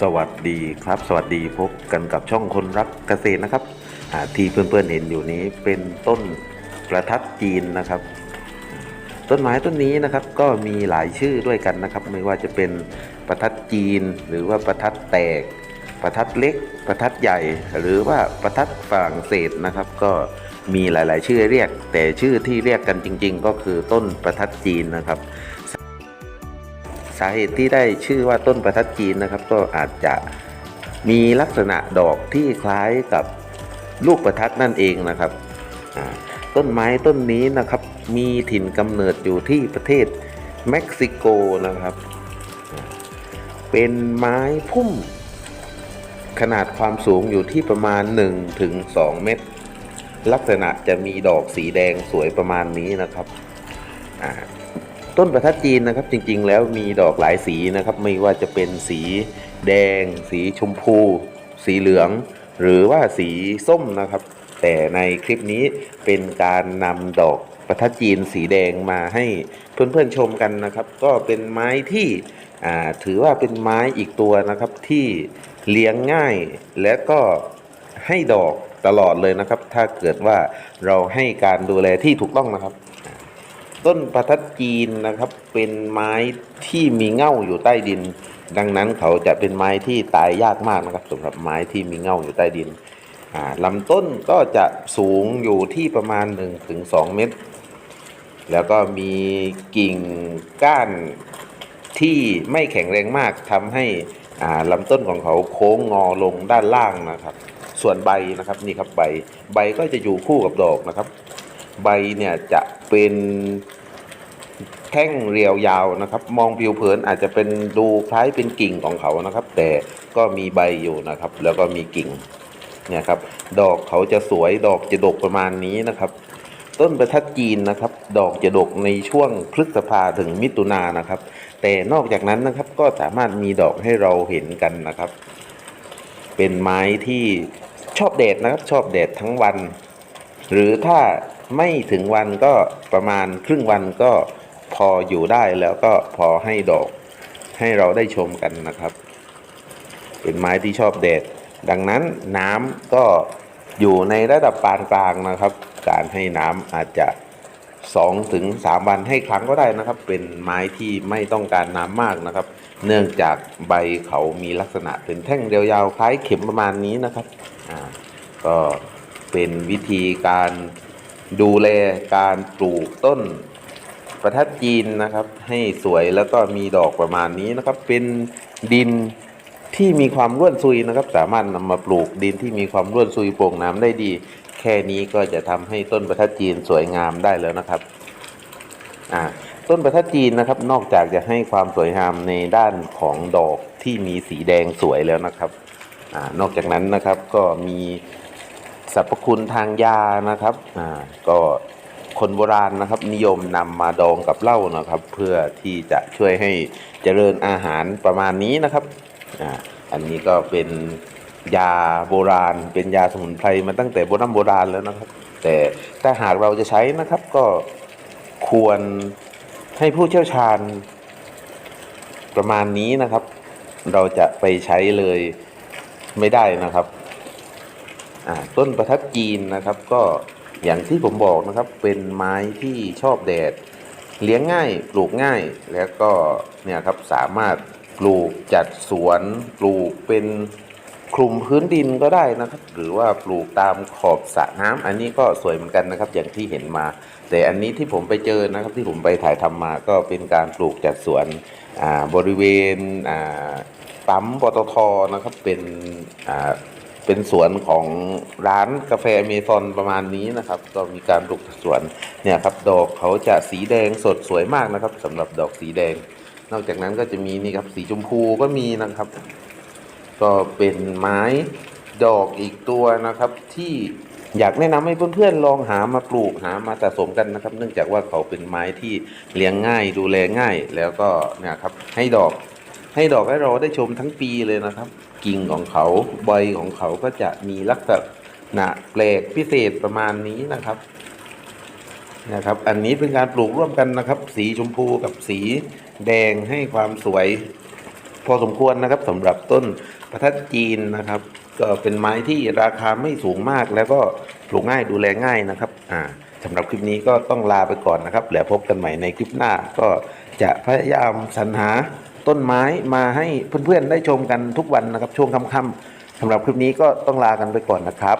สวัสดีครับ สวัสดีพบกันกับช่องคนรักเกษตรนะครับที่เพื่อนๆเห็นอยู่นี้เป็นต้นประทัดจีนนะครับ ต้นไม้ต้นนี้นะครับก็มีหลายชื่อด้วยกันนะครับ ไม่ว่าจะเป็นประทัดจีน หรือว่าประทัดแตก ประทัดเล็ก ประทัดใหญ่ หรือว่าประทัดฝรั่งเศสนะครับ ก็มีหลาย ๆ ชื่อเรียก แต่ชื่อที่เรียกกันจริง ๆ ก็คือต้นประทัดจีนนะครับ สาเหตุที่ได้ชื่อว่าต้นประทัดจีนนะครับ ก็อาจจะมีลักษณะดอกที่คล้ายกับลูกประทัดนั่นเองนะครับ ต้นไม้ต้นนี้นะครับ มีถิ่นกำเนิดอยู่ที่ประเทศเม็กซิโกนะครับ เป็นไม้พุ่ม ขนาดความสูงอยู่ที่ประมาณ1ถึง2เมตร ลักษณะจะมีดอกสีแดงสวยประมาณนี้นะครับอ่า ต้นประทัดจีนนะครับจริงๆ แล้วมีดอกหลายสีนะครับ ไม่ว่าจะเป็นสีแดง สีชมพู สีเหลือง หรือว่าสีส้มนะครับ แต่ในคลิปนี้เป็นการนำดอกประทัดจีนสีแดงมาให้เพื่อนๆชมกันนะครับ ก็เป็นไม้ที่ถือว่าเป็นไม้อีกตัวนะครับที่เลี้ยงง่ายและก็ให้ดอกตลอดเลยนะครับ ถ้าเกิดว่าเราให้การดูแลที่ถูกต้องนะครับ ต้นประทัดจีนนะครับ เป็นไม้ที่มีเง่าอยู่ใต้ดิน ดังนั้นเขาจะเป็นไม้ที่ตายยากมากนะครับสำหรับไม้ที่มีเง่าอยู่ใต้ดินลำต้นก็จะสูงอยู่ที่ประมาณ 1-2 เมตร แล้วก็มีกิ่งก้านที่ไม่แข็งแรงมากทำให้ลำต้นของเขาโค้งงอลงด้านล่างนะครับ ส่วนใบนะครับนี่ครับใบใบก็จะอยู่คู่กับดอกนะครับ ใบเนี่ยจะ เป็นแท่งเรียวยาวนะครับ มองผิวเผินอาจจะเป็นดูคล้ายเป็นกิ่งของเขานะครับ แต่ก็มีใบอยู่นะครับ แล้วก็มีกิ่งเนี่ยครับ ดอกเขาจะสวยดอกจะดกประมาณนี้นะครับ ต้นประทัดจีนนะครับ ดอกจะดกในช่วงพฤษภาถึงมิถุนานะครับ แต่นอกจากนั้นนะครับก็สามารถมีดอกให้เราเห็นกันนะครับ เป็นไม้ที่ชอบแดดนะครับ ชอบแดดทั้งวัน หรือถ้าไม่ถึงวันก็ประมาณครึ่งวันก็พออยู่ได้แล้วก็พอให้ดอกให้เราได้ชมกันนะครับ เป็นไม้ที่ชอบแดด ดังนั้นน้ำก็อยู่ในระดับปานกลางนะครับ การให้น้ำอาจจะ2ถึง3วันให้ครั้งก็ได้นะครับ เป็นไม้ที่ไม่ต้องการน้ำมากนะครับ เนื่องจากใบเขามีลักษณะเป็นแท่งยาวๆคล้ายเข็มประมาณนี้นะครับอ่าก็ เป็นวิธีการดูแลการปลูกต้นประทัดจีนนะครับ ให้สวยแล้วก็มีดอกประมาณนี้นะครับ เป็นดินที่มีความร่วนซุยนะครับ สามารถนำมาปลูกดินที่มีความร่วนซุยโปร่งน้ำได้ดี แค่นี้ก็จะทำให้ต้นประทัดจีนสวยงามได้แล้วนะครับอ่าต้นประทัดจีนนะครับ นอกจากจะให้ความสวยงามในด้านของดอกที่มีสีแดงสวยแล้วนะครับอ่านอกจากนั้นนะครับก็มี สรรพคุณทางยานะครับอ่าก็คนโบราณนะครับ นิยมนำมาดองกับเหล้านะครับ เพื่อที่จะช่วยให้เจริญอาหารประมาณนี้นะครับอ่าอันนี้ก็เป็นยาโบราณ เป็นยาสมุนไพรมาตั้งแต่โบราณโบราณแล้วนะครับ แต่ถ้าหากเราจะใช้นะครับก็ควรให้ผู้เชี่ยวชาญประมาณนี้นะครับ เราจะไปใช้เลยไม่ได้นะครับ ต้นประทัดจีนนะครับก็อย่างที่ผมบอกนะครับเป็นไม้ที่ชอบแดด เลี้ยงง่ายปลูกง่ายแล้วก็เนี่ยครับสามารถปลูกจัดสวนปลูกเป็นคลุมพื้นดินก็ได้นะครับ หรือว่าปลูกตามขอบสระน้ำอันนี้ก็สวยเหมือนกันนะครับ อย่างที่เห็นมา แต่อันนี้ที่ผมไปเจอนะครับที่ผมไปถ่ายทำมาก็เป็นการปลูกจัดสวนบริเวณปั๊มปตทนะครับเป็น เป็นสวนของร้านกาแฟเมซอนประมาณนี้นะครับ ก็มีการปลูกสวนเนี่ยครับดอกเขาจะสีแดงสดสวยมากนะครับสำหรับดอกสีแดง นอกจากนั้นก็จะมีนี่ครับสีชมพูก็มีนะครับ ก็เป็นไม้ดอกอีกตัวนะครับ ที่อยากแนะนำให้เพื่อนๆลองหามาปลูกหามาสะสมกันนะครับ เนื่องจากว่าเขาเป็นไม้ที่เลี้ยงง่ายดูแลง่ายแล้วก็เนี่ยครับให้ดอกให้ดอกให้เราได้ชมทั้งปีเลยนะครับ กิ่งของเขาใบของเขาก็จะมีลักษณะแปลกพิเศษประมาณนี้นะครับนะครับ อันนี้เป็นการปลูกร่วมกันนะครับ สีชมพูกับสีแดงให้ความสวย พอสมควรนะครับสำหรับต้นประทัดจีนนะครับ ก็เป็นไม้ที่ราคาไม่สูงมากแล้วก็ปลูกง่ายดูแลง่ายนะครับอ่าสำหรับคลิปนี้ก็ต้องลาไปก่อนนะครับแล้วพบกันใหม่ในคลิปหน้าก็จะพยายามสรรหา ต้นไม้มาให้เพื่อนๆได้ชมกันทุกวันนะครับช่วงค่ำๆสำหรับคลิปนี้ก็ต้องลากันไปก่อนนะครับ